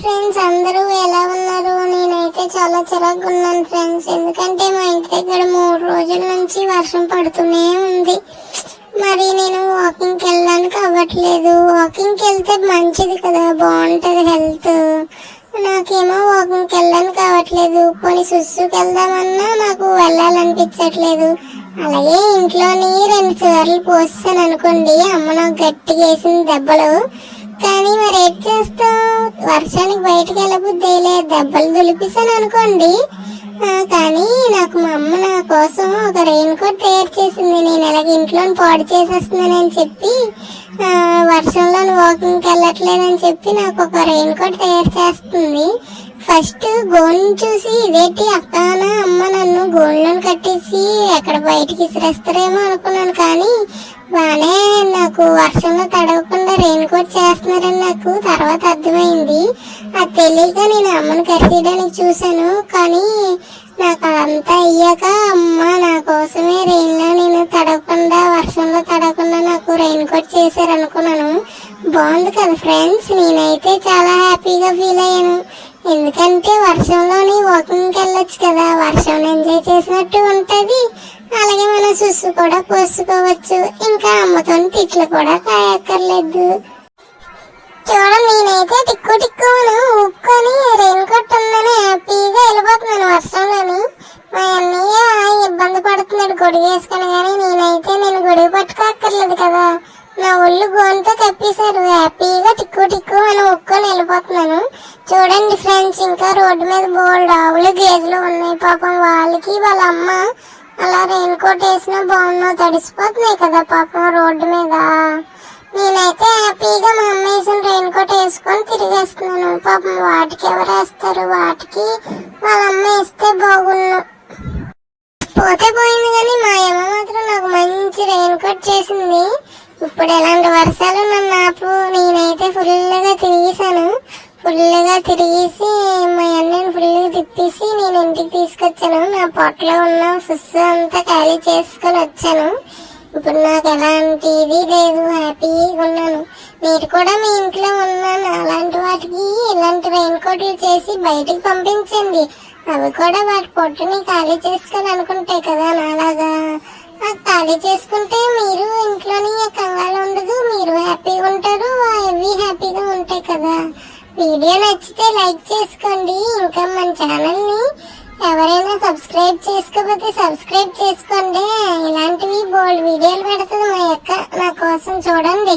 Friends అందరూ ఎలా ఉన్నారు? నేనైతే చాలా చిరాకు ఉన్నాను ఫ్రెండ్స్ ఎందుకంటే మా ఇంటి దగ్గర మూడు రోజుల నుంచి వర్షం పడుతూనే ఉంది. మరి నేను వాకింగ్కి వెళ్ళడానికి అవ్వట్లేదు. వాకింగ్కి వెళ్తే మంచిది కదా బాగుంటుంది హెల్త్ నాకేమో వాకింగ్కి వెళ్ళడానికి అవ్వట్లేదు. కొన్ని సుస్సుకి వెళ్దామన్నా నాకు వెళ్ళాలనిపించట్లేదు. అలాగే ఇంట్లోని రెండు సార్లు పోస్తాను అనుకోండి. అమ్మ నాకు గట్టిగా వేసింది దెబ్బలు. కానీ మరి ఏం చేస్తాం వర్షానికి బయటకు వెళ్ళబుద్ధి దెబ్బలు దులిపిస్తాను అనుకోండి. కానీ నాకు మా అమ్మ నా కోసం ఒక రెయిన్ కోట్ తయారు చేసింది. నేను ఇలాగ ఇంట్లో పాడు చేసేస్తున్నానని చెప్పి వర్షంలో వాకింగ్కి వెళ్ళట్లేదని చెప్పి నాకు ఒక రెయిన్ కోట్ తయారు చేస్తుంది. ఫస్ట్ గోన్ చూసి ఇదేంటి అక్కన అమ్మ నన్ను గోన్లో కట్టేసి ఎక్కడ బయటికి ఇసిరేస్తారేమో అనుకున్నాను. కానీ బాగానే నాకు వర్షంలో తడవ రెయిన్ కోట్ చేస్తున్నారని నాకు తర్వాత అర్థమైంది. అది తెలియక నేను అమ్మని కరిచేయడానికి చూశాను కానీ నాకు అదంతా అయ్యాక అమ్మ నా కోసమే రెయిన్లో నేను తడవకుండా వర్షంలో తడవకుండా నాకు రెయిన్ కోట్ చేశారు అనుకున్నాను బాగుంది కదా ఫ్రెండ్స్ నేనైతే చాలా హ్యాపీగా ఫీల్ అయ్యాను. ఎందుకంటే వర్షంలోని వాకింగ్కి వెళ్ళొచ్చు కదా. వర్షం ఎంజాయ్ చేసినట్టు ఉంటుంది. అలాగే మనం సుస్సు కూడా పోసుకోవచ్చు. ఇంకా అమ్మతో తిట్లు కూడా కాయక్కర్లేదు. చూడ నేనైతే టిక్కు టిక్కును ఊపుకొని రెయిన్ కోట్ ఉందని హ్యాపీగా వెళ్ళిపోతున్నాను వర్షంలోని. మా అన్నయ్య ఇబ్బంది పడుతున్నాడు. గొడుగు వేసుకొని కానీ నేనైతే నేను గొడుగు పట్టుకోక్కర్లేదు కదా. నా ఒళ్ళు గోంతో కప్పేశారు. హ్యాపీగా టిక్కు టిక్కు అని ఊక్కొని వెళ్ళిపోతున్నాను. చూడండి ఫ్రెండ్స్ ఇంకా రోడ్డు మీద బోల్డ్ ఆవులు గేదెలు ఉన్నాయి. పాపం వాళ్ళకి వాళ్ళ అమ్మ అలా రెయిన్ కోట్ వేసినా బాగున్నా తడిసిపోతున్నాయి కదా పాపం రోడ్డు మీద. నేనైతే హ్యాపీగా మా అమ్మ వేసిన రెయిన్ కోట్ వేసుకొని తిరిగేస్తున్నాను. పాపం వాటికి ఎవరు వేస్తారు? వాటికి వాళ్ళ అమ్మ వేస్తే బాగున్నా పోతే పోయింది కానీ మా అమ్మ మాత్రం నాకు మంచి రెయిన్ కోట్ చేసింది. ఇప్పుడు ఎలాంటి వర్షాలు నన్ను ఆపు నేనైతే ఫుల్గా తిరిగేసాను ఫుల్గా తిరిగేసి మా అన్నని ఫుల్గా తిప్పేసి నేను ఇంటికి తీసుకొచ్చాను. నా పొట్టలో ఉన్న సుస్సు అంతా ఖాళీ చేసుకొని వచ్చాను. ఇప్పుడు నాకు ఎలాంటి ఇది లేదు హ్యాపీగా ఉన్నాను. మీరు కూడా మీ ఇంట్లో ఉన్నాను. అలాంటి వాటికి ఇలాంటి రెయిన్ కోట్లు చేసి బయటికి పంపించండి. అవి కూడా వాటి పొట్టుని ఖాళీ చేసుకొని అనుకుంటాయి కదా నాలాగా. ఖాళీ చేసుకుంటే మీరు ఇంట్లోనే కంగారు ఉండదు మీరు హ్యాపీగా ఉంటారు అవి హ్యాపీగా ఉంటాయి కదా. వీడియో నచ్చితే లైక్ చేసుకోండి ఇంకా మన ఛానల్ని ఎవరైనా సబ్స్క్రైబ్ చేసుకోకపోతే సబ్స్క్రైబ్ చేసుకోండి. ఇలాంటివి బోల్డ్ వీడియోలు పెడుతుంది మా యొక్క నా కోసం చూడండి.